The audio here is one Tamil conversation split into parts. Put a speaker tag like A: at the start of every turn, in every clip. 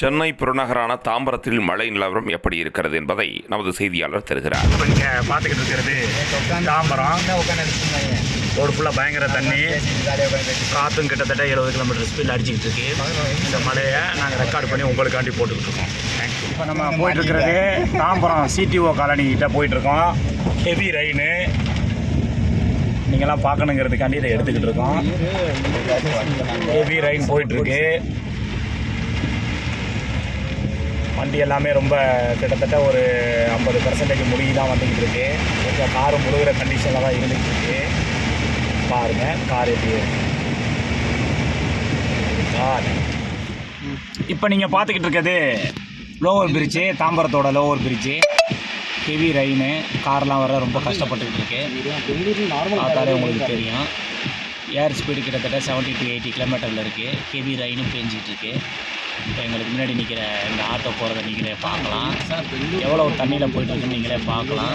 A: சென்னை புறநகரான தாம்பரத்தில் மழை நிலவரம் எப்படி இருக்கிறது என்பதை நமது செய்தியாளர் தருகிறார்.
B: பார்த்துக்கிட்டு இருக்கிறது தாம்பரம். ரோடு ஃபுல்லாக பயங்கர தண்ணி. காற்றும் கிட்டத்தட்ட எழுபது கிலோமீட்டர் ஸ்பீடில் அடிச்சுக்கிட்டு இருக்கு. இந்த மழையை நாங்கள் ரெக்கார்ட் பண்ணி உங்களுக்காண்டி போட்டுக்கிட்டு இருக்கோம். இப்போ நம்ம போயிட்டு இருக்கிறது தாம்பரம் சிடிஓ காலனி கிட்ட போயிட்டு இருக்கோம். ஹெவி ரெயின் நீங்களாம் பார்க்கணுங்கிறதுக்காண்டி இதை எடுத்துக்கிட்டு இருக்கோம். ஹெவி ரெயின் போயிட்டு இருக்கு. வண்டி எல்லாமே ரொம்ப கிட்டத்தட்ட ஒரு ஐம்பது பர்சன்டேஜ் முழுகி தான் வந்துக்கிட்டு இருக்கு. கொஞ்சம் காரும் முழுகிற கண்டிஷனில் தான் இருந்துகிட்டு இருக்கு. பாருங்கள் கார் எப்படி கார். இப்போ நீங்கள் பார்த்துக்கிட்டு இருக்கிறது லோவர் பிரிட்ஜு தாம்பரத்தோட லோவர் பிரிட்ஜு ஹெவி ரெயின் கார்லாம் வர ரொம்ப கஷ்டப்பட்டுக்கிட்டு இருக்கு. பார்த்தாலே உங்களுக்கு தெரியும். ஏர் ஸ்பீடு கிட்டத்தட்ட 70 டு எயிட்டி கிலோமீட்டரில் இருக்குது ஹெவி ரெயினும் பேஞ்சிகிட்டு இருக்குது இப்போ எங்களுக்கு முன்னாடி நிற்கிற இந்த ஆட்டோ போகிறத நீங்களே பார்க்கலாம். எவ்வளோ தண்ணியில் போயிட்டுருக்குன்னு நீங்களே பார்க்கலாம்.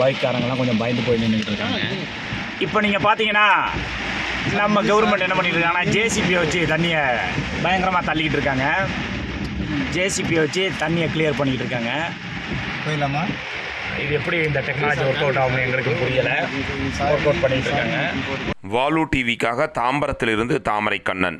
B: பைக்காரங்கெல்லாம் கொஞ்சம் பயந்து போய் நின்றுட்டு இருக்காங்க. இப்போ நீங்கள் பார்த்தீங்கன்னா நம்ம கவர்மெண்ட் என்ன பண்ணிட்டு இருக்காங்கன்னா ஜேசிபியை வச்சு தண்ணியை பயங்கரமாக தள்ளிக்கிட்டு இருக்காங்க. ஜேசிபியை வச்சு தண்ணியை கிளியர் பண்ணிக்கிட்டு இருக்காங்க.
C: போயிடலாமா?
B: இது எப்படி இந்த டெக்னாலஜி ஒர்க் அவுட் ஆகும் எங்களுக்கு புரியலை. ஒர்க் அவுட் பண்ணிட்டு இருக்காங்க.
A: வாலு டிவிக்காக தாம்பரத்திலிருந்து தாமரை கண்ணன்.